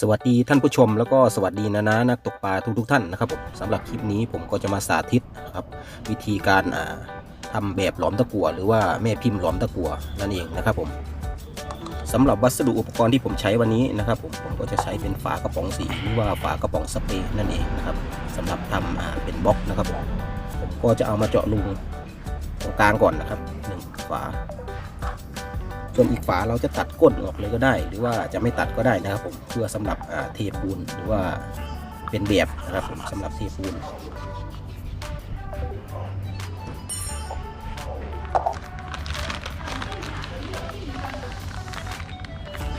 สวัสดีท่านผู้ชมแล้วก็สวัสดีนะนะนักตกปลาทุกทุกๆท่านนะครับผมสำหรับคลิปนี้ผมก็จะมาสาธิตนะครับวิธีการอ่าทำแบบหลอมตะกั่วหรือว่าแม่พิมพ์หลอมตะกั่วนั่นเองนะครับผมสำหรับวัสดุอุปกรณ์ที่ผมใช้วันนี้นะครับผมผมก็จะใช้เป็นฝากระป๋องสีหรือว่าฝากระป๋องสเปรย์นั่นเองนะครับสำหรับทำอ่าเป็นบล็อกนะครับผมผมก็จะเอามาเจาะรูตรงกลางก่อนนะครับหนึ่งฝา ส่วนอีกฝาเราจะตัดก้นออกเลยก็ได้ หรือว่าจะไม่ตัดก็ได้นะครับผมเพื่อสำหรับเทปูนหรือว่าเป็นแบบนะครับผมสำหรับเทปูน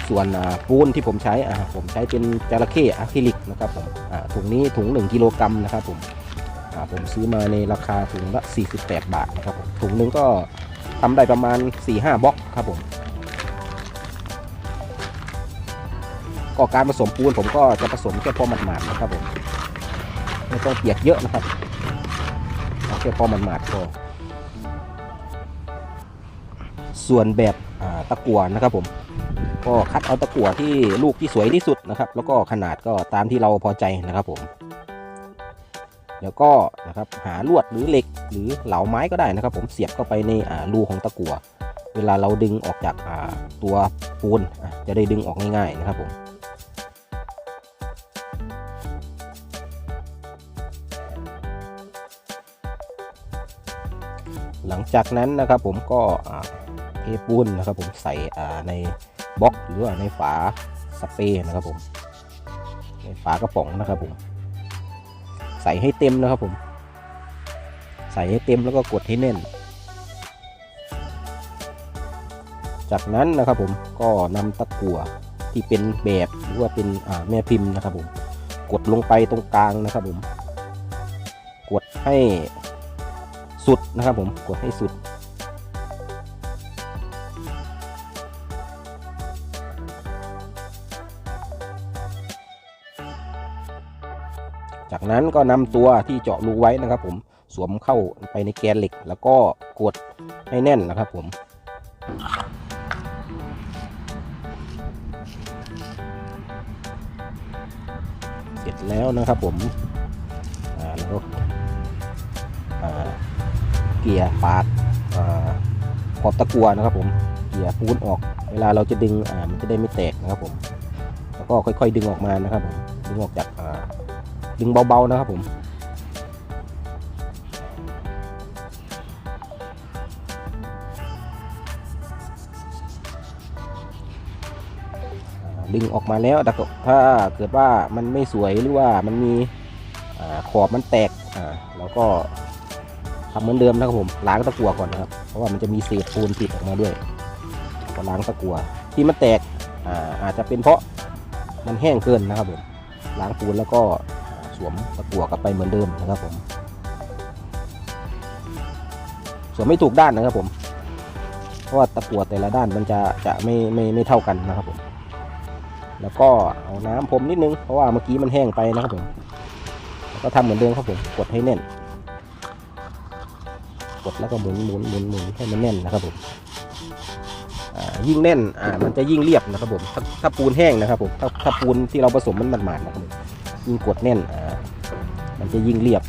ส่วนปูนที่ผมใช้ผมใช้เป็นจระเข้อะคริลิกนะครับผมถุงนี้ถุง 1กิโลกรัมนะครับผมผมซื้อมาในราคาถุงละ 48 บาทนะครับผมถุงนึงก็ทำได้ประมาณ 4-5บล็อกครับผม ก็การผสมปูนผมก็จะผสมแค่พอหมาดๆนะครับผมไม่ต้องเปียกเยอะนะครับเอาแค่พอหมาดๆพอส่วนแบบตะกั่วนะครับผมก็คัดเอาตะกั่วที่ลูกที่สวยที่สุดนะครับ แล้วก็ขนาดก็ตามที่เราพอใจนะครับผมแล้วก็นะครับหาลวดหรือเหล็กหรือเหลาไม้ก็ได้นะครับ ผมเสียบเข้าไปในรูของตะกั่วเวลาเราดึงออกจากตัวปูนจะได้ดึงออกง่ายๆนะครับผม หลังจากนั้นนะครับผมก็อ่าเทปูนนะครับผมใส่ในบล็อกหรือว่าในฝาสเปรย์นะครับผมในฝากระป๋องนะครับผม ใส่ให้เต็มนะครับผม ใส่ให้เต็มแล้วก็กดให้แน่น จากนั้นนะครับผมก็นำตะกั่วที่เป็นแบบหรือว่าเป็นแม่พิมพ์นะครับผม กดลงไปตรงกลางนะครับผม กดให้ สุดนะครับผมกดให้สุด จากนั้นก็นำตัวที่เจาะรูไว้นะครับ ผมสวมเข้าไปในแกนเหล็ก แล้วก็กดให้แน่นนะครับ ผมเสร็จแล้วนะครับผม อ่าแล้วก็อ่า เกียร์ปาดขอบตะกัวนะครับผมเกียร์ปูนออก เวลาเราจะดึงมันจะได้ไม่แตกนะครับผม แล้วก็ค่อยๆดึงออกมานะครับผมดึงออกจากดึงเบาๆนะครับผมดึงออกมาแล้วแต่ถ้าเกิดว่ามันไม่สวยหรือว่ามันมีอขอบมันแตกเราก็ ทำเหมือนเดิมนะครับผมล้างตะกั่วก่อนนะครับ เพราะว่ามันจะมีเศษปูนติดออกมาด้วยก็ล้างตะกั่วที่มันแตกอ่าอาจจะเป็นเพราะมันแห้งเกินนะครับผมล้างปูนแล้วก็สวมตะกั่วกลับไปเหมือนเดิมนะครับผมสวมไม่ถูกด้านนะครับผมเพราะว่าตะกั่วแต่ละด้านมันจะจะไม่ไม่ไม่เท่ากันนะครับผมแล้วก็เอาน้ำพรมนิดนึงเพราะว่าเมื่อกี้มันแห้งไปนะครับผมแล้วก็ทำเหมือนเดิมครับผมกดให้แน่น กดแล้วก็หมุนหมุนหมุนหมุนให้มันแน่นนะครับผมยิ่งแน่นอ่ามันจะยิ่งเรียบนะครับผมถ้าถ้าปูนแห้งนะครับผมถ้าถ้าปูนที่เราผสมมันหมาดๆนะครับผมยิ่งกดแน่นอ่ามันจะยิ่งเรียบ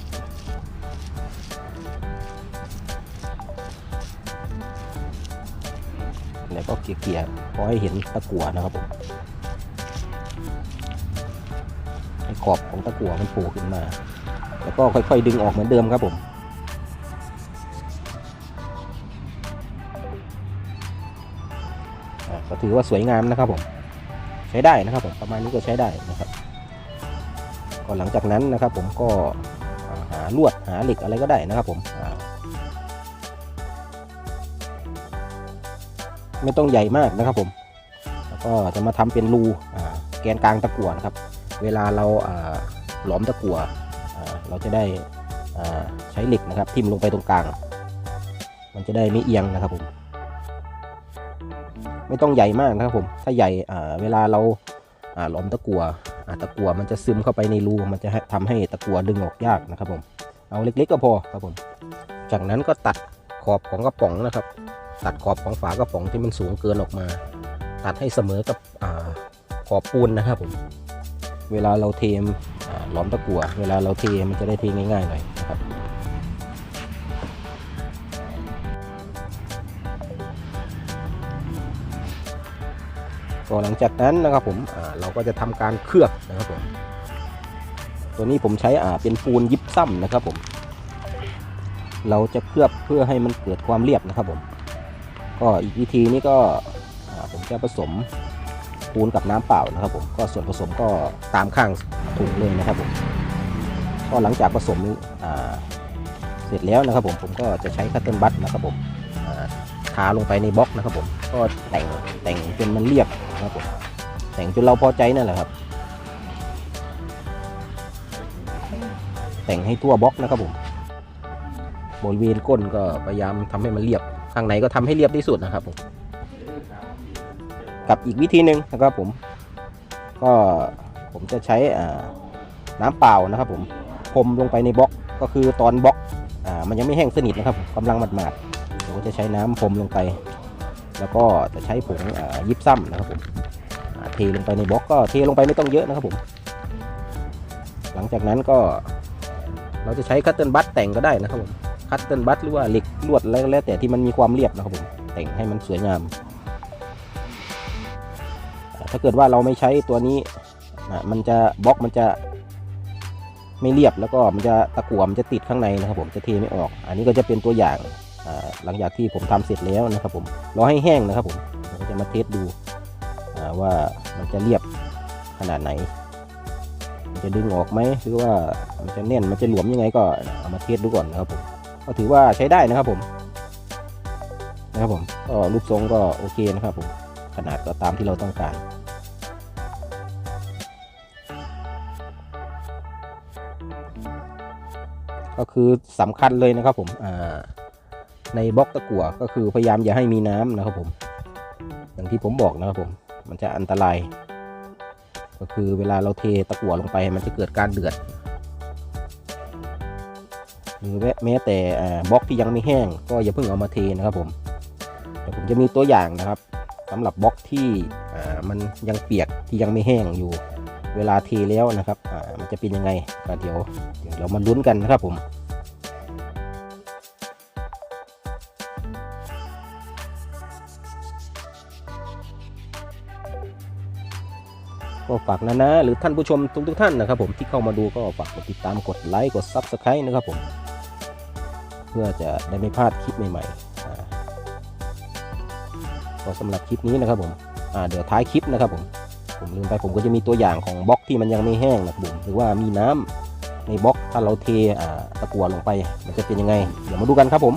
แล้วก็เกลี่ยๆพอให้เห็นตะกั่วนะครับผมให้ขอบของตะกั่วมันโผล่ขึ้นมา แล้วก็ค่อยๆดึงออกเหมือนเดิมครับผม ก็ถือว่าสวยงามนะครับผมใช้ได้นะครับผมประมาณนี้ก็ใช้ได้นะครับ ก็หลังจากนั้นนะครับผมก็หาลวดหาเหล็กอะไรก็ได้นะครับผมไม่ต้องใหญ่มากนะครับผมแล้วก็จะมาทำเป็นรูแกนกลางตะกั่วนะครับ เวลาเราหลอมตะกั่วอ่าเราจะได้ใช้เหล็กนะครับ ทิ่มลงไปตรงกลาง มันจะได้ไม่เอียงนะครับผม ไม่ต้องใหญ่มากนะครับผม ถ้าใหญ่เวลาเราหลอมตะกัวอ่าตะกัวมันจะซึมเข้าไปในรูมันจะให้ทำให้ตะกัวดึงออกยากนะครับผม เอาเล็กๆก็พอครับผม จากนั้นก็ตัดขอบของกระป๋องนะครับ ตัดขอบของฝากระป๋องที่มันสูงเกินออกมา ตัดให้เสมอกับอ่าอบปูนนะครับผม เวลาเราเทมหลอมตะกั่วเวลาเราเทมันจะได้เทง่ายๆหน่อย นะครับก็หลังจากนั้นนะครับผมเราก็จะทำการเคลือบนะครับผมตัวนี้ผมใช้อ่าเป็นปูนยิบซ้ำนะครับผม เราจะเคลือบเพื่อให้มันเกิดความเรียบนะครับผม ก็อีกวิธีนี้ก็อ่าผมจะผสมปูนกับน้ำเปล่านะครับผมก็ส่วนผสมก็ตามข้างถุงเลยนะครับผมก็หลังจากผสมอ่าเสร็จแล้วนะครับผมผมก็จะใช้คัตเติลบัตนะครับผมทาลงไปในบล็อกนะครับผมก็แต่งแต่งจนมันเรียบ ครับผมแต่งจนเราพอใจนั่นแหละครับ แต่งให้ทั่วบล็อกนะครับผมบริเวณก้นก็พยายามทำให้มันเรียบข้างในก็ทำให้เรียบที่สุดนะครับผมกับอีกวิธีหนึ่งนะครับผม ก็ผมจะใช้น้ำเปล่านะครับผมพรมลงไปในบล็อกก็คือตอนบล็อกอมันยังไม่แห้งสนิทนะครับกำลังหมาดๆผมจะใช้น้ำพรมลงไป แล้วก็จะใช้ผงยิบซ้ำนะครับผม เทลงไปในบล็อกก็เทลงไปไม่ต้องเยอะนะครับผม หลังจากนั้นก็ เราจะใช้คัตเติลบัตแต่งก็ได้นะครับผมคัตเติลบัตหรือว่าเหล็กลวดอะไรก็แล้วแต่ที่มันมีความเรียบนะครับผมแต่งให้มันสวยงาม ถ้าเกิดว่าเราไม่ใช้ตัวนี้อ่ามันจะบล็อกมันจะไม่เรียบแล้วก็มันจะตะกั่วมันจะติดข้างในนะครับผมจะเทไม่ออก อันนี้ก็จะเป็นตัวอย่างหลังจากที่ผมทำเสร็จแล้วนะครับผมรอให้แห้งนะครับผมเราก็จะมาเทสดู ว่ามันจะเรียบขนาดไหน มันจะดึงออกไหมหรือว่ามันจะแน่นมันจะหลวมยังไงก็เอามาเทสดูก่อนนะครับผมก็ถือว่าใช้ได้นะครับผมนะครับผมก็รูปทรงก็โอเคนะครับผมขนาดก็ตามที่เราต้องการก็คือสำคัญเลยนะครับผมในบล็อกตะกั่วก็คือพยายามอย่าให้มีน้ำนะครับผม อย่างที่ผมบอกนะครับผม มันจะอันตราย ก็คือเวลาเราเทตะกั่วลงไปมันจะเกิดการเดือดหรือแม้แต่บล็อกที่ยังไม่แห้ง ก็อย่าเพิ่งเอามาเทนะครับผมเดี๋ยวผมจะมีตัวอย่างนะครับสำหรับบล็อกที่มันยังเปียกที่ยังไม่แห้งอยู่ เวลาเทแล้วนะครับมันจะเป็นยังไงก็เดี๋ยวเดี๋ยวเรามาลุ้นกันนะครับผม ก็ฝากนะนะ หรือท่านผู้ชมทุกทุกท่านนะครับผมที่เข้ามาดูก็ฝากกดติดตามกดไลค์กด Subscribe นะครับผม เพื่อจะได้ไม่พลาดคลิปใหม่ๆก็สำหรับคลิปนี้นะครับผมเดี๋ยวท้ายคลิปนะครับผมผมลืมไปผมก็จะมีตัวอย่างของบล็อกที่มันยังไม่แห้งนะครับผมหรือว่ามีน้ำในบล็อกถ้าเราเทตะกั่วลงไป มันจะเป็นยังไง เดี๋ยวมาดูกันครับผม